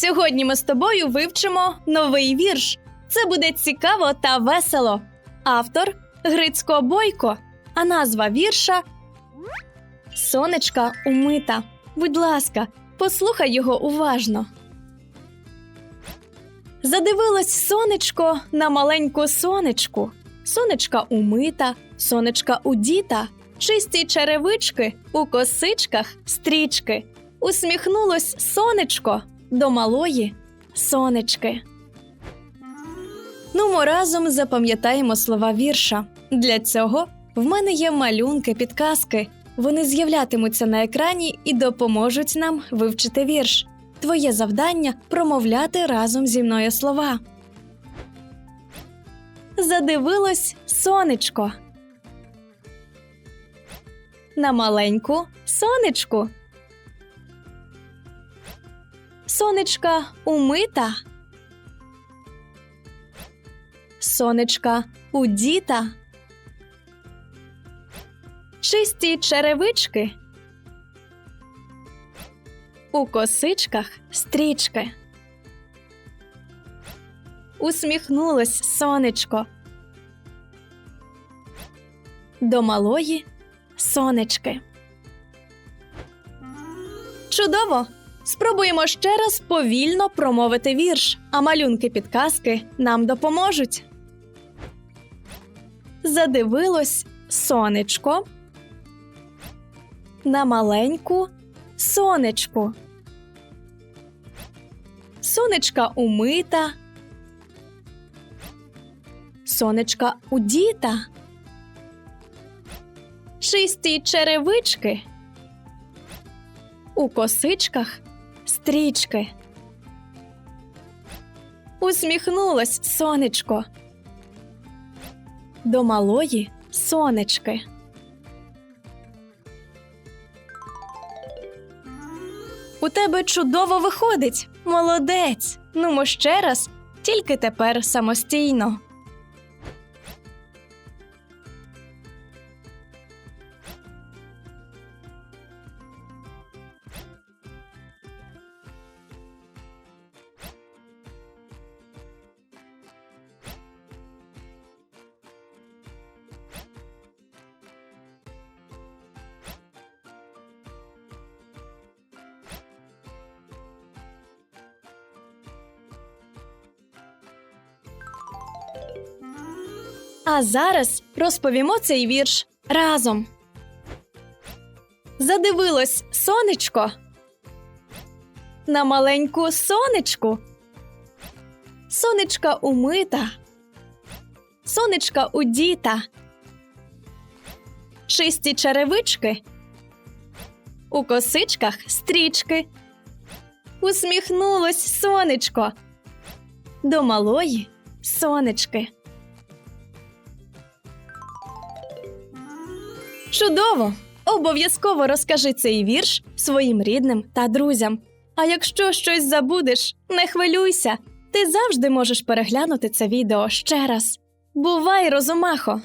Сьогодні ми з тобою вивчимо новий вірш. Це буде цікаво та весело. Автор Грицько Бойко, а назва вірша Сонечка умита. Будь ласка, послухай його уважно. Задивилось сонечко на маленьку сонечку. Сонечка умита, сонечка удіта, чисті черевички у косичках стрічки. Усміхнулось сонечко до малої сонечки. Ну, ми разом запам'ятаємо слова вірша. Для цього в мене є малюнки, підказки. Вони з'являтимуться на екрані і допоможуть нам вивчити вірш. Твоє завдання промовляти разом зі мною слова. Задивилось сонечко. На маленьку сонечку. Сонечка умита. Сонечка удіта. Чисті черевички. У косичках стрічки. Усміхнулось сонечко. До малої сонечки. Чудово! Спробуємо ще раз повільно промовити вірш, а малюнки підказки нам допоможуть. Задивилось сонечко на маленьку сонечку. Сонечка умита. Сонечка удіта. Чисті черевички. У косичках стрічки. Усміхнулось сонечко. До малої сонечки. У тебе чудово виходить. Молодець. Ну, ще раз, тільки тепер самостійно. А зараз розповімо цей вірш разом. Задивилось сонечко на маленьку сонечку. Сонечка умита, сонечка удіта, чисті черевички, у косичках стрічки. Усміхнулось сонечко до малої сонечки. Чудово! Обов'язково розкажи цей вірш своїм рідним та друзям. А якщо щось забудеш, не хвилюйся, ти завжди можеш переглянути це відео ще раз. Бувай, розумахо!